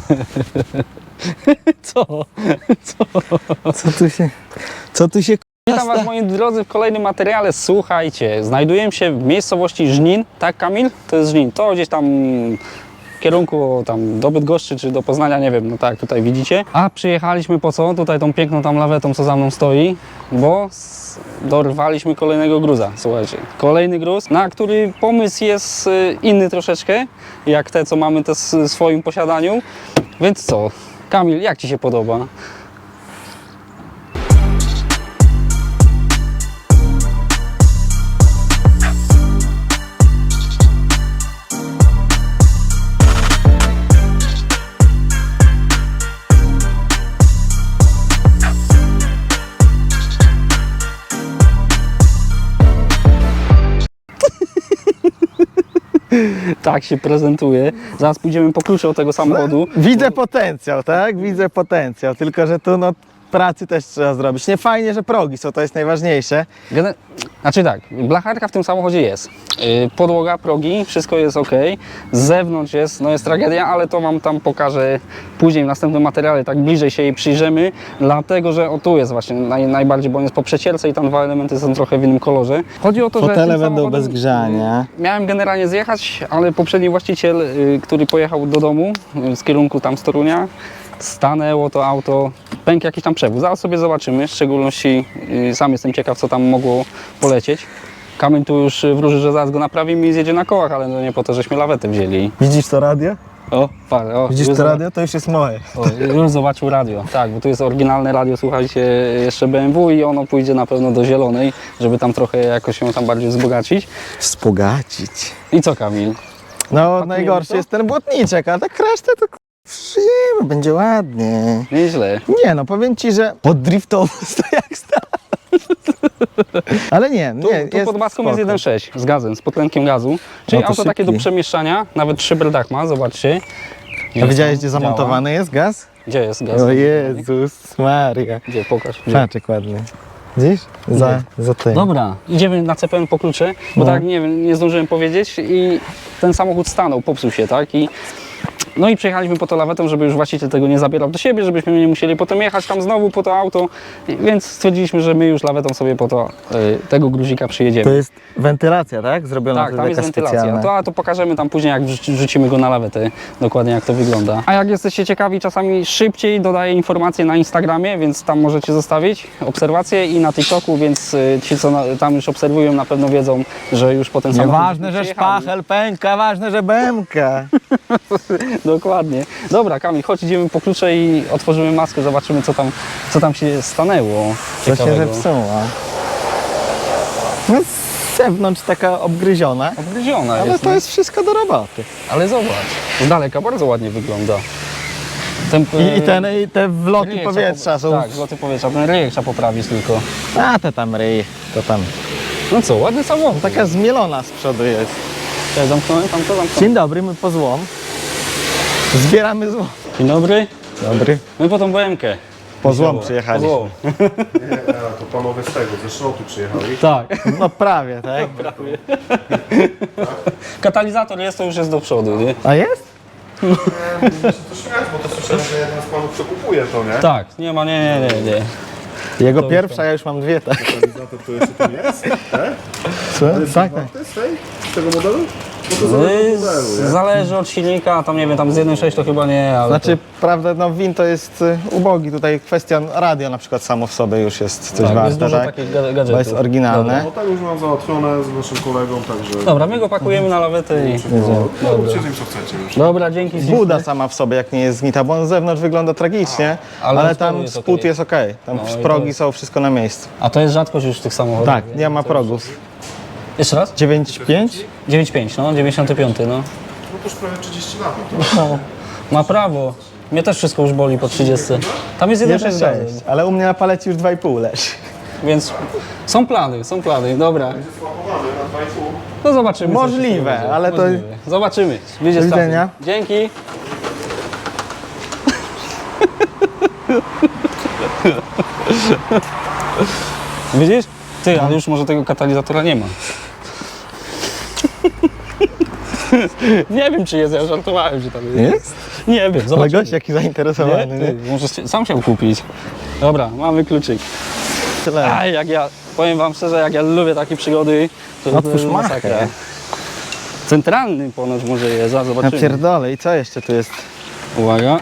Co? Co tu się... Co tu się... Witam Was moi drodzy w kolejnym materiale. Słuchajcie, znajdujemy się w miejscowości Żnin, tak Kamil? To jest Żnin, to gdzieś tam kierunku tam do Bydgoszczy czy do Poznania, nie wiem, no tak tutaj widzicie. A przyjechaliśmy po co? Tutaj tą piękną tam lawetą, co za mną stoi, bo dorwaliśmy kolejnego gruza, słuchajcie. Kolejny gruz, na który pomysł jest y, inny troszeczkę, jak te, co mamy te w swoim posiadaniu. Więc co? Kamil, jak Ci się podoba? Tak się prezentuje. Zaraz pójdziemy po klucze od tego samochodu. Widzę potencjał, tak? Widzę potencjał, tylko że tu no pracy też trzeba zrobić. Nie fajnie, że progi są, to jest najważniejsze. Znaczy tak, blacharka w tym samochodzie jest. Yy, Podłoga, progi, wszystko jest ok. Z zewnątrz jest, no jest tragedia, ale to Wam tam pokażę później w następnym materiale, tak bliżej się jej przyjrzymy, dlatego że o tu jest właśnie naj, najbardziej, bo on jest po przecierce i tam dwa elementy są trochę w innym kolorze. Chodzi o to, że Fotele tym będą samochodem, bez grzania. yy, Miałem generalnie zjechać, ale poprzedni właściciel, yy, który pojechał do domu yy, z kierunku tam z Torunia, stanęło to auto, pękł jakiś tam przewód. Zaraz sobie zobaczymy, w szczególności yy, sam jestem ciekaw, co tam mogło polecieć. Kamil tu już yy, wróży, że zaraz go naprawimy i zjedzie na kołach, ale no nie po to, żeśmy lawetę wzięli. Widzisz to radio? O, par, o Widzisz to radio? To już jest moje. O, już zobaczył radio. Tak, bo tu jest oryginalne radio, słuchajcie, jeszcze BMW i ono pójdzie na pewno do zielonej, żeby tam trochę jakoś się tam bardziej wzbogacić. Współgacić. I co Kamil? No najgorszy to? jest ten błotniczek, ale tak resztę to przyjemy, będzie ładnie. Nieźle. Nie no, powiem Ci, że poddriftowo to jak stał. Ale nie, Tu, nie. tu pod maską jest spoko. 1.6 z gazem, z potlenkiem gazu. Czyli No to auto takie do szybki. przemieszczania, nawet trzy bredach ma, zobaczcie. A widziałeś, gdzie Działa. zamontowany jest gaz? Gdzie jest gaz? O Jezus Maria. Gdzie, pokaż. Gdzie? Paczek ładny. Widzisz? Za, za tym. Dobra, idziemy na CPN po klucze, bo No. tak nie wiem, nie zdążyłem powiedzieć i ten samochód stanął, popsuł się, tak? I no i przyjechaliśmy po to lawetą, żeby już właściciel tego nie zabierał do siebie, żebyśmy nie musieli potem jechać tam znowu po to auto, więc stwierdziliśmy, że my już lawetą sobie po to y, tego gruzika przyjedziemy. To jest wentylacja, tak? Zrobiona Tak, tam jest wentylacja. To, a to pokażemy tam później, jak wrzuci- wrzucimy go na lawetę, dokładnie jak to wygląda. A jak jesteście ciekawi, czasami szybciej dodaję informacje na Instagramie, więc tam możecie zostawić obserwacje i na TikToku, więc y, ci, co na, tam już obserwują, na pewno wiedzą, że już potem samochód Nieważne, że przyjechali. szpachel pęka, ważne, że bębka. Dokładnie. Dobra, Kamil, chodź, idziemy po klucze i otworzymy maskę, zobaczymy, co tam, co tam się stanęło. Co się ciekawego. zepsuło. No z zewnątrz taka obgryziona, Obgryziona ale jest, to nie? jest wszystko do roboty. ale zobacz, z daleka bardzo ładnie wygląda. Ten, I, i, ten, i te wloty Ryjek powietrza trzeba są... Tak, wloty powietrza. Ten ryjek trzeba poprawić tylko. A, te tam ryj, to tam. No co, ładny samochód. Taka zmielona z przodu jest. Ja zamknąłem tam to zamknąłem. Dzień dobry, my po złom. Zbieramy złom. Dzień dobry. Dobry. My po tą BMkę. Po złom Po przyjechaliśmy. złom. Nie, a to panowie z tego, ze szrotu przyjechali. Tak. No prawie, tak? Katalizator jest, to już jest do przodu, nie? A jest? Nie, muszę to śmiać, bo to słyszałem, że jeden z panów przekupuje to, nie? Tak, nie ma, nie, nie, nie. nie. Jego To pierwsza, ja już mam dwie, tak? Katalizator to jeszcze tu jest? Tak? Co? Tak, tak. warte z tej? Z tego modelu? Bo to zależy od modelu, nie? Zależy od silnika, tam nie wiem, tam z 1.6 to chyba nie, ale Znaczy, prawda, no win to jest y, ubogi. Tutaj kwestia radia na przykład samo w sobie już jest coś tak, warte, jest dużo tak? takich ga- To gadżetów. jest oryginalne. No tak już mam załatwione z naszym kolegą, także... Dobra, my go pakujemy na lawetę i... No, róbcie z nim co chcecie już. Dobra, dzięki. Buda sama w sobie, jak nie jest zgnita, bo on z zewnątrz wygląda tragicznie, ale ale, tam jest spód okej. jest ok. Tam No i progi są, wszystko na miejscu. A to jest rzadkość już w tych samochodach. Tak, nie ma progów. Jeszcze raz? 9,5? 9.5, no, 95, no. No to już prawie 30 lat. No to... No, ma prawo. Mnie też wszystko już boli po 30. Tam jest 1,6 1,6, gazem, ale u mnie na palecie już 2,5 leży. więc są plany, są plany, dobra. Słapowany na 2,5. No zobaczymy. co się Możliwe, ale to- Możliwe. Zobaczymy. Wyjdzie Do z trasy. widzenia. Dzięki. Widzisz? Ty, ale już może tego katalizatora nie ma. nie wiem czy jest, ja żartowałem, że tam jest. Jest? Nie wiem, Ale zobaczymy. gość jaki zainteresowany, nie? Ty, Może się- sam chciał kupić. Dobra, mamy kluczyk. Tyle. Aj, jak ja, powiem wam szczerze, jak ja lubię takie przygody, to Otwórz jest machę. masakra. Centralny ponoć może jest, a Ja zobaczymy. pierdolę i co jeszcze tu jest? Uwaga.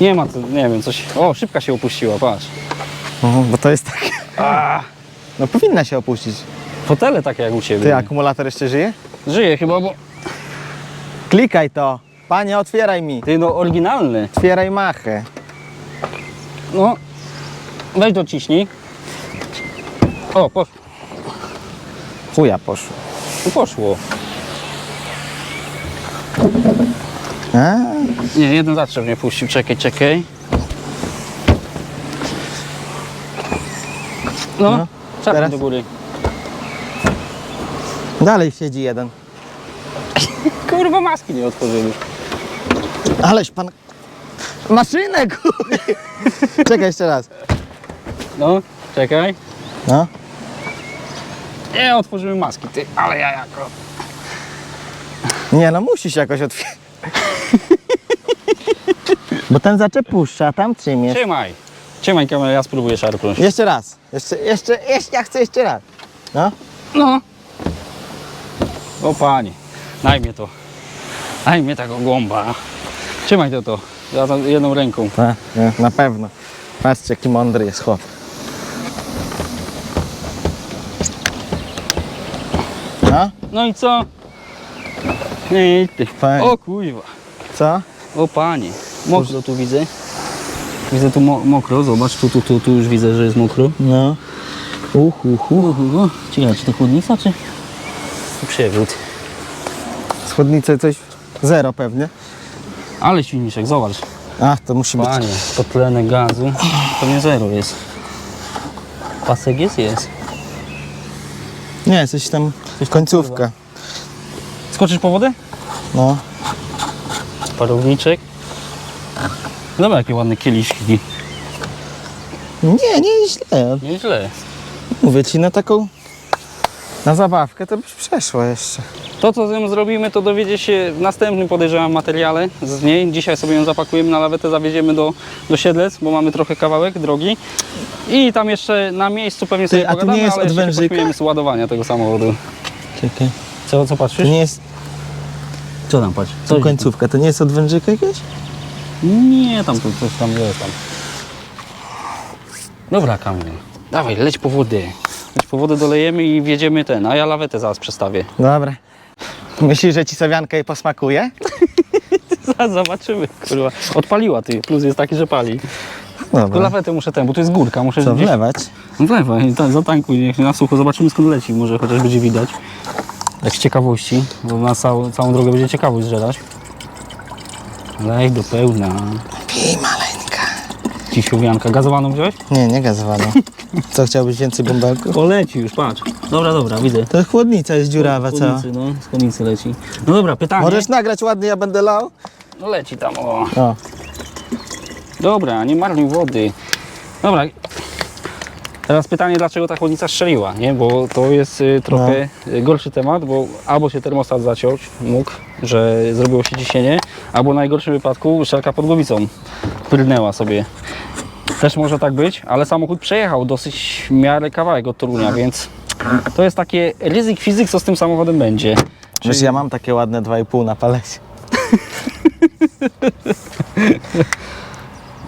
Nie ma tu, nie wiem, coś... O, szybka się opuściła, patrz. Mhm, bo to jest takie... A, No powinna się opuścić. fotele takie jak u Ciebie. Ty, akumulator jeszcze żyje? Żyje chyba, bo... Klikaj to. Panie, otwieraj mi. Ty, no oryginalny. Otwieraj machę. No, weź dociśnij. O, poszło. Chuja poszło. Tu poszło. A? Nie, jeden zatrzep mnie puścił. Czekaj, czekaj. No, No, no teraz? do góry. Dalej siedzi jeden. Kurwa, maski nie otworzyli. Aleś pan... Maszynę, kurde. Czekaj jeszcze raz. No, czekaj. No. Nie, otworzymy maski, ty, ale ja jako. Nie no, musisz jakoś otwierać. Bo ten zaczep puszcza, a tam trzymiesz. Trzymaj. Trzymaj kamerę, ja spróbuję szarpnąć. Jeszcze raz. Jeszcze, jeszcze, jeszcze, ja chcę jeszcze raz. No. No. O panie, daj mnie to. Daj mnie tego głąba. Trzymaj to to. Ja to jedną ręką. Tak, nie, na pewno. Patrzcie, jaki mądry jest chłop. No, No i co? Nie, ty. Fajnie. O kuźwa. co? O panie. Mokro tu widzę. Widzę tu mo mokro, zobacz, tu, tu, tu, tu już widzę, że jest mokro. No. Uch, uch, uch. Ciekawe, czy to chłodnica, czy przewód? Schudnicy coś zero pewnie. Ale silniczek, zobacz. Ach, to musi być. Panie, podtlenek gazu. Pewnie zero jest. Pasek jest? Jest. Nie, coś tam końcówka. Skoczysz po wodę? No. Parowniczek. Dobra, jakie ładne kieliszki. Nie, nie źle. Nieźle. Mówię ci na taką. Na zabawkę to byś przeszło jeszcze. To, co z nią zrobimy, to dowiedzie się w następnym, podejrzewam, materiale z niej. Dzisiaj sobie ją zapakujemy na lawetę, zawieziemy do, do Siedlec, bo mamy trochę kawałek drogi. I tam jeszcze na miejscu pewnie sobie Ty, a tu pogadamy, nie jest ale od jeszcze się wężyka? pośmiejemy z ładowania tego samochodu. Czekaj. Co, co To patrzysz? nie jest. Co tam patrz? Tu końcówka, to nie jest od wężyka jakieś? Nie, tam tu coś tam jest tam. Dobra, Kamil. Dawaj, leć po wodę. Leć po wodę, dolejemy i wjedziemy ten, a ja lawetę zaraz przestawię. Dobra. Myślisz, że ci sowianka jej posmakuje? Zaraz zobaczymy, kurwa. Odpaliła ty, plus jest taki, że pali. Tu Dobra. lawetę muszę ten, bo tu jest górka, muszę Co gdzieś... wlewać? Wlewaj, ta, zatankuj, niech na sucho, zobaczymy skąd leci, może chociaż będzie widać. Tak z ciekawości, bo na całą, całą drogę będzie ciekawość zżerać. Lej do pełna. Pij maleńka. Dzisiowianka. Gazowaną wziąłeś? Nie, nie gazowaną. Co, chciałbyś więcej bąbelków? O, leci już, patrz. Dobra, dobra, widzę. To chłodnica jest dziurawa, co? chłodnicy, no, z chłodnicy leci. No dobra, pytanie. Możesz nagrać ładnie, ja będę lał? No leci tam, o. O. Dobra, nie marnuj wody. Dobra. Teraz pytanie, dlaczego ta chłodnica strzeliła, nie? Bo to jest y, trochę y, gorszy temat, bo albo się termostat zaciąć mógł, że zrobiło się ciśnienie, albo w najgorszym wypadku szelka pod głowicą pyrnęła sobie. Też może tak być, ale samochód przejechał dosyć w miarę kawałek od Torunia, więc to jest takie ryzyk fizyk, co z tym samochodem będzie. Wiesz, ja mam takie ładne 2,5 na palecie.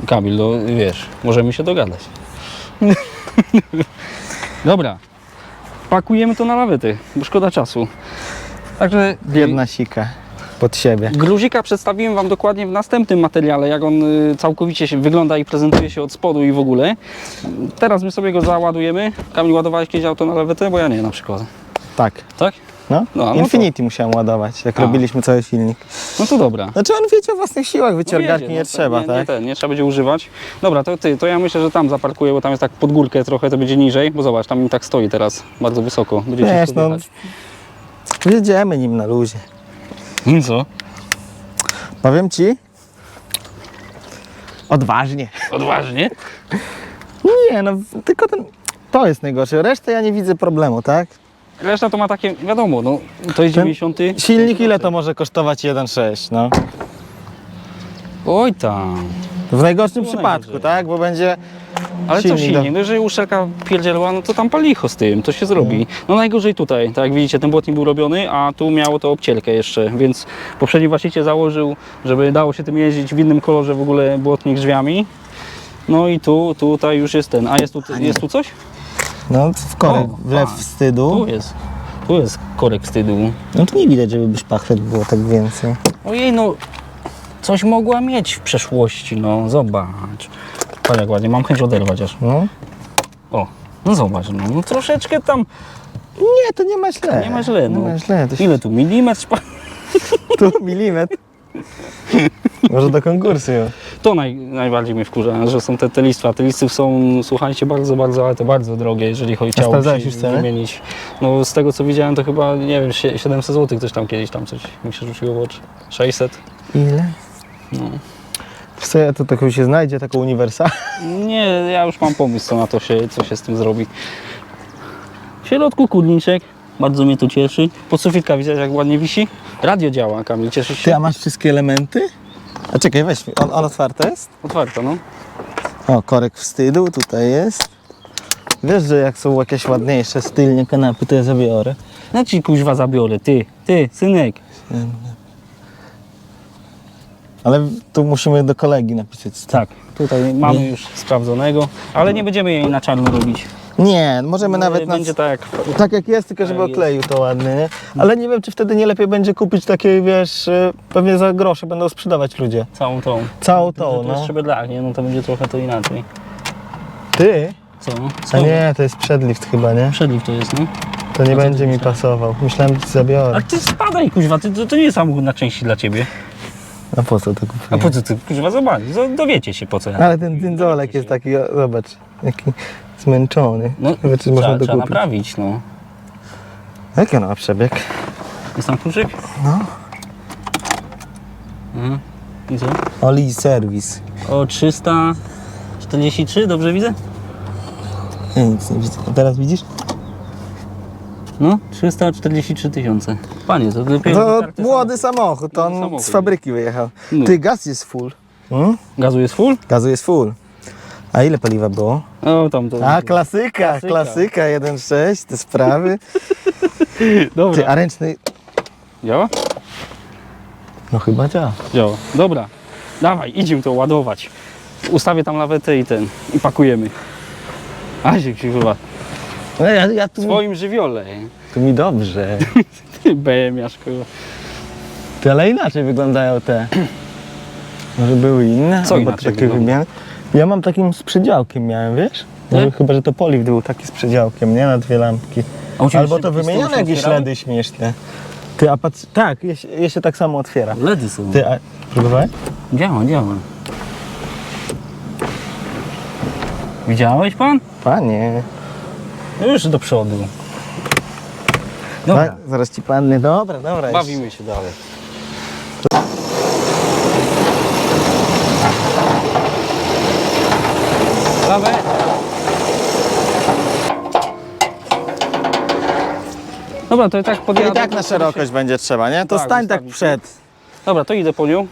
Kamil, no wiesz, możemy się dogadać. Dobra, pakujemy to na lawety, bo szkoda czasu. Także Biedna sika. Pod siebie. gruzika przedstawiłem Wam dokładnie w następnym materiale, jak on y, całkowicie się wygląda i prezentuje się od spodu i w ogóle. Teraz my sobie go załadujemy. Kamil, ładowałeś kiedyś auto na lawetę? Bo ja nie na przykład. Tak. Tak? No, No, no Infinity musiałem ładować, jak A. robiliśmy cały silnik. No to dobra. Znaczy on wiecie o własnych siłach, wyciągarki No nie no, trzeba, nie, tak? Nie, ten, nie trzeba będzie używać. Dobra, to ty, to ja myślę, że tam zaparkuję, bo tam jest tak pod górkę trochę, to będzie niżej, bo zobacz, tam mi tak stoi teraz, bardzo wysoko. Będzie Wiesz, no, wjechać. jedziemy nim na luzie. No co? Powiem ci, odważnie. Odważnie? Nie, no tylko ten, to jest najgorsze. Resztę ja nie widzę problemu, tak? Reszta to ma takie, wiadomo, no to jest Ten 90. Silnik ile to może kosztować 1.6, no? Oj tam. W najgorszym przypadku, najgorzej. tak? Bo będzie Ale co Silnik? No jeżeli uszczelka pierdzielła, no to tam palicho z tym, to się zrobi. No najgorzej tutaj, tak jak widzicie, ten błotnik był robiony, a tu miało to obcielkę jeszcze, więc poprzedni właściciel założył, żeby dało się tym jeździć w innym kolorze w ogóle błotnik drzwiami. No i tu, tutaj już jest ten, a jest tu, jest tu coś? no, w korek, O, wlew a, wstydu. Tu jest, tu jest korek wstydu. No tu nie widać, żeby szpachlet było tak więcej. Ojej, no coś mogła mieć w przeszłości, no zobacz. Jak ładnie, mam chęć oderwać aż. No. O, no zobacz, no, no troszeczkę tam, Nie, to nie ma źle. Nie ma źle, no. Nie ma źle. To się... ile tu, milimetr? Tu milimetr. Może do konkursu. już. To naj, najbardziej mnie wkurza, że są te, te listwa. Te listy są, słuchajcie, bardzo, bardzo, ale to bardzo drogie, jeżeli chodzi o sprawdzałeś już cenę? wymienić. No z tego co widziałem, to chyba, nie wiem, sie- 700 zł coś tam kiedyś tam coś mi się rzuciło w oczy. 600? Ile? No. Wiesz co, ja to taką się znajdzie, taką uniwersa. Nie, ja już mam pomysł, co na to się, co się z tym zrobi. W środku kurniczek, bardzo mnie to cieszy. Podsufitka widzę, jak ładnie wisi. Radio działa, Kamil, cieszysz się? Ty, a masz wszystkie elementy? A czekaj, weź, on, on otwarte jest? Otwarto, no. O, korek wstydu tutaj jest. Wiesz, że jak są jakieś ładniejsze stylnie kanapy, to ja zabiorę. No ci kuźwa zabiorę, ty, ty, synek. Ale tu musimy do kolegi napisać. Tak, tutaj mamy już sprawdzonego, ale nie będziemy jej na czarno robić. Nie, możemy nawet na, Będzie tak jak tak jak jest, tylko żeby Tak jest. okleił to ładnie, nie? Ale nie wiem, czy wtedy nie lepiej będzie kupić takie, wiesz, y, pewnie za grosze będą sprzedawać ludzie. całą tą. Całą To, tą, to jest no. szczebedlak, nie? No to będzie trochę to inaczej. Ty? Co? A Co? nie, to jest przedlift chyba, nie? Przedliw to jest, no. To nie A będzie mi pasował. Myślałem, że ci zabiorę. Ale ty spadaj, kuźwa, ty, to, to nie jest samochód na części dla ciebie. A po co to A kupiłem? po co ty, kuźwa, zobacz, zo- dowiecie się po co. Ale ten dyndzolek jest taki, o, zobacz, jaki zmęczony. No, Ciekawe, czy można trzeba, trzeba dokupić. naprawić, no. Jaki on ma przebieg? Jest tam kluczyk? No. Mhm. I co? Oli Service. O 343, dobrze widzę? Ja nic nie widzę. A teraz widzisz? No, 343 tysiące. Panie, to dopiero To młody samochód, to Młody on samochód, z fabryki wyjechał. No. Ty, gaz jest full. Hmm? Gazu jest full? Gazu jest full. A ile paliwa było? O, tam to... A, klasyka, Klasyka. klasyka, 1.6, te sprawy. Dobra. Ty, a ręczny... Działa? No chyba działa. Działa. Dobra. Dawaj, idziemy to ładować. Ustawię tam lawetę i ten, i pakujemy. Azik się chyba. No ja, ja tu, W swoim żywiole. tu mi dobrze. Ty bejemiaszko. Ty, ale inaczej wyglądają te. Może były inne? Co albo inaczej takie wygląda? wymiany. Ja mam takim z przedziałkiem miałem, wiesz? Może Tak? chyba, że to poliw był taki z przedziałkiem, nie? Na dwie lampki. A u ciebie Albo się to tyłu wymienione jakieś otwierały? Śmieszne. Ty, a patrz, tak, je się, je się tak samo otwiera. Ledy są. Ty, a próbowałeś? Działa, działa. Widziałeś pan? Panie. No Już do przodu. Dobra, Tak, zaraz ci panny. Dobra, dobra. bawimy się dalej. Lawę. Dobra, to i tak I podjadę. tak na szerokość będzie trzeba, nie? To Tak, stań tak ustawić. przed. Dobra, to idę po nią.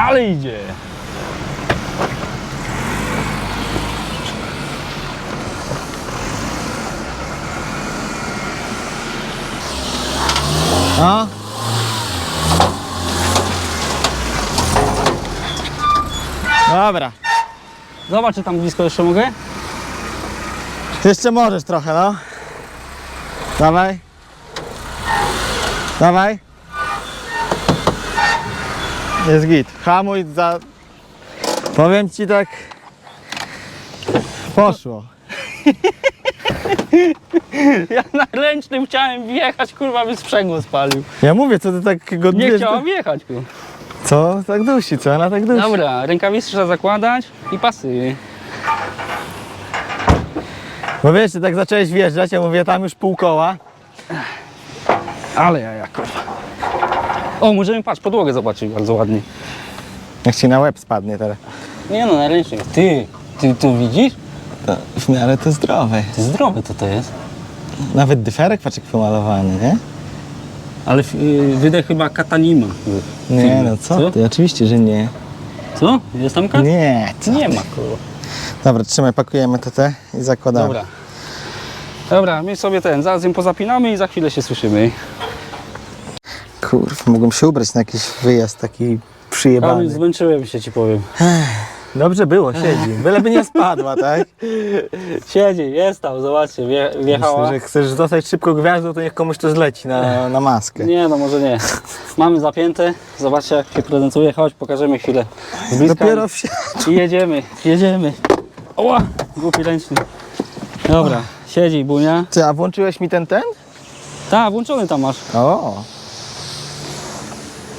Ale idzie. No. Dobra. Zobacz, czy tam blisko jeszcze mogę. Jeszcze możesz trochę, no. Dawaj. Dawaj. Jest git. Hamuj za... Powiem ci tak... Poszło. Ja na ręcznym chciałem wjechać, kurwa, by sprzęgło spalił. Ja mówię, co ty takiego... Nie chciałam wjechać, kurwa. Co tak dusi, co ona tak dusi? Dobra, rękawice trzeba zakładać i pasy. Bo wiesz, ty tak zacząłeś wjeżdżać, ja mówię, tam już pół koła. Ale ja jako. O, możemy patrz, podłogę zobaczyć bardzo ładnie. Jak ci na łeb spadnie teraz. Nie no, na ręcznik. Ty, ty tu widzisz? To w miarę to zdrowe. Ty zdrowy to to jest. Nawet dyferek paczek pomalowany, nie? Ale yy, wydech chyba katanima. Nie, no co ty? Oczywiście, że nie. Co? Jest tam kat? Nie, co? Nie ma kurwa. Dobra, trzymaj, pakujemy to te i zakładamy. Dobra. Dobra, my sobie ten, zaraz ją pozapinamy i za chwilę się słyszymy. Kurwa, mogłem się ubrać na jakiś wyjazd taki Kamil, przyjebany. zmęczyłem się ci powiem. Dobrze było, siedzi. Byleby nie spadła, tak? Siedzi, jest tam, zobaczcie, wje, wjechała. Myślę, że chcesz zostać szybko gwiazdą, to niech komuś to zleci na, na maskę. Nie, no może nie. Mamy zapięte, zobaczcie jak się prezentuje, chodź, pokażemy chwilę. Z bliska Dopiero w i jedziemy, jedziemy. Oła, głupi ręczny. Dobra, siedzi Bunia. Ty, a włączyłeś mi ten ten? Tak, włączony tam masz. O,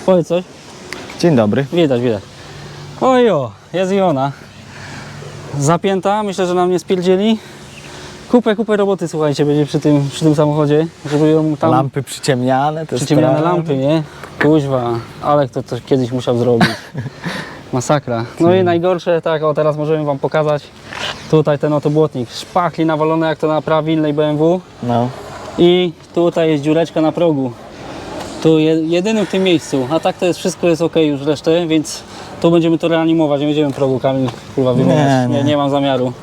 Powiedz coś. dzień dobry. Widać, widać. Ojo, jest i ona. Zapięta, myślę, że nam nie spierdzieli. Kupę, kupę roboty, słuchajcie, będzie przy tym, przy tym samochodzie, żeby ją tam... Lampy przyciemniane, te Przyciemniane sprawy. lampy, nie? Kuźwa, ale kto to kiedyś musiał zrobić. Masakra. No i najgorsze, tak, o teraz możemy Wam pokazać. Tutaj ten oto błotnik. Szpachli nawalone jak to na prawilnej BMW. No. I tutaj jest dziureczka na progu. Tu je, jedynym w tym miejscu. A tak to jest wszystko jest ok już resztę, więc tu będziemy to reanimować. Nie będziemy progu Kamil kurwa wymieniać. Nie, Nie, nie. nie mam zamiaru.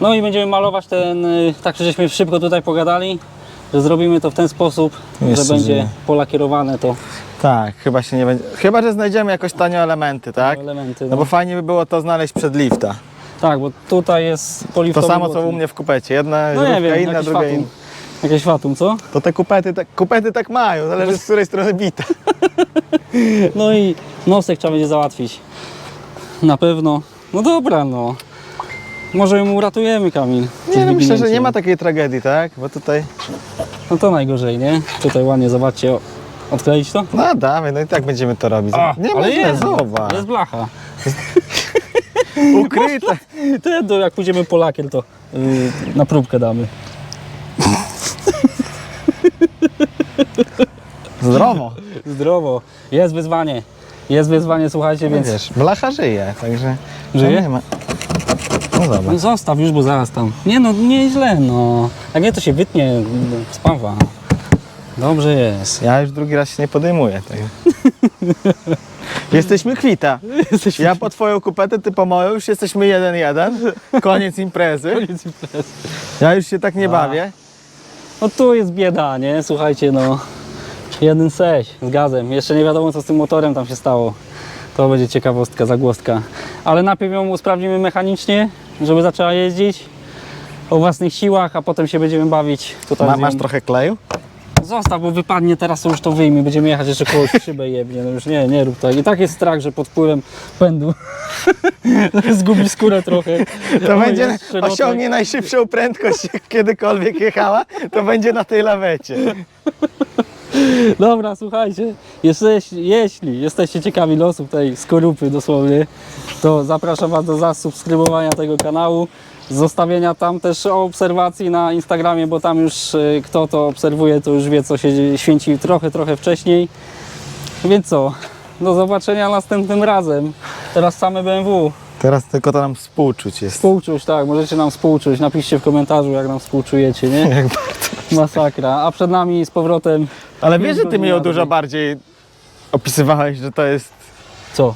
No i będziemy malować ten, y, tak żeśmy szybko tutaj pogadali, że zrobimy to w ten sposób, Jeszcze, że będzie polakierowane to Tak, chyba się nie będzie. Chyba, że znajdziemy jakoś tanio elementy, tak? elementy. No bo fajnie by było to znaleźć przed lifta. Tak, bo tutaj jest To poliftowy samo co u mnie w kupecie. Jedna No nie żarówka wiem, inna, druga fatum. inna. Jakieś fatum, co? To te kupety tak, kupety tak mają, zależy z której strony bita. No i nosek trzeba będzie załatwić. Na pewno. No dobra, no. Może ją uratujemy, Kamil. Nie, no myślę, że nie ma takiej tragedii, tak? Bo tutaj, No to najgorzej, nie? Tutaj ładnie, zobaczcie. o, Odkleić to? no dawaj, no i tak będziemy to robić. nie ma ale źle, jest, zobacz. jest blacha. Ukryte. To jak pójdziemy po lakier, to yy, na próbkę damy. Zdrowo. Zdrowo. Jest wyzwanie. Jest wyzwanie, słuchajcie, Więc wiesz, blacha żyje, także Żyje? nie ma. No No zobacz. zostaw już, bo zaraz tam. Nie no, nieźle, no. Jak nie, to się wytnie, spawa. Dobrze jest. Ja już drugi raz się nie podejmuję tego. Jesteśmy kwita. Ja po twoją kupetę, ty po moją, już jesteśmy jeden jeden. Koniec imprezy. Koniec imprezy. Ja już się tak nie bawię. No tu jest bieda, nie? Słuchajcie, no. Jeden seś z gazem. Jeszcze nie wiadomo, co z tym motorem tam się stało. To będzie ciekawostka, zagłostka. Ale najpierw ją usprawnimy mechanicznie, żeby zaczęła jeździć o własnych siłach, a potem się będziemy bawić tutaj. Ma, z nią. masz trochę kleju? Zostaw, bo wypadnie teraz, to już to wyjmie. Będziemy jechać jeszcze kogoś w szybę jebnie. No już nie, nie rób tak. I tak jest strach, że pod wpływem pędu zgubi skórę trochę. To O, będzie, jest osiągnie najszybszą prędkość, jak kiedykolwiek jechała, to będzie na tej lawecie. Dobra, słuchajcie, jesteś, jeśli jesteście ciekawi losów tej skorupy dosłownie, to zapraszam Was do zasubskrybowania tego kanału, zostawienia tam też obserwacji na Instagramie, bo tam już y, kto to obserwuje, to już wie co się święci trochę, trochę wcześniej. Więc co, do zobaczenia następnym razem. Teraz same BMW. Teraz tylko to nam współczuć jest. Współczuć, tak, możecie nam współczuć. Napiszcie w komentarzu, jak nam współczujecie, nie? Jak Masakra. A przed nami z powrotem, Ale wiesz, że ty mi ją dużo bardziej opisywałeś, że to jest, co?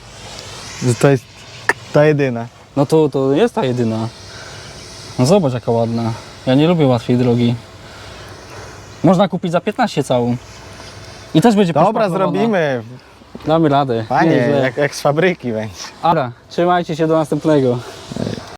że to jest ta jedyna. No to, to jest ta jedyna. No zobacz jaka ładna. Ja nie lubię łatwiej drogi. Można kupić za 15 całą. I też będzie Dobra, poszpachlowana. zrobimy. Damy radę. Panie, Nieźle. jak, jak z fabryki będzie. Ara, trzymajcie się do następnego.